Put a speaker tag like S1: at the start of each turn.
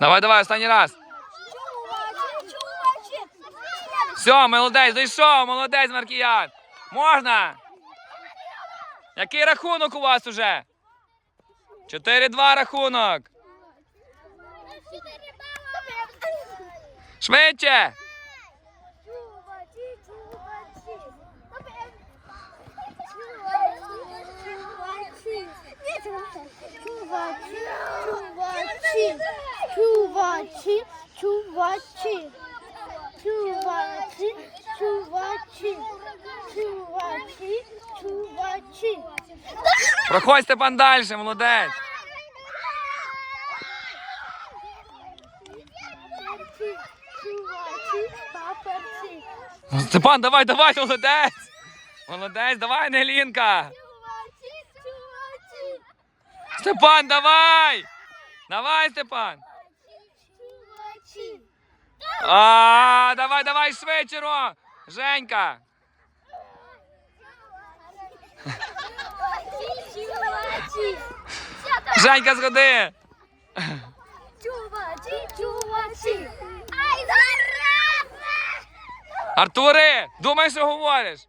S1: Давай, давай, останній раз. Все, молодець, дійшов, молодець, Маркіян. Можна? Який рахунок у вас уже? 4-2 рахунок. Швидше.
S2: Чувачі, чувачі. Чувачі, чувачі, чувачі, чувачі, чувачі, чувачі, чувачі.
S1: Проходь Степан далі, молодець. Степан, давай, давай, молодець. Молодець, давай, Нелінка. Степан, давай. Давай, Степан. А, давай, давай, швидше. Женька. Женька, сходи.
S2: Чувачі, чувачі. Ай, зараза!
S1: Артуре, думай, що говориш.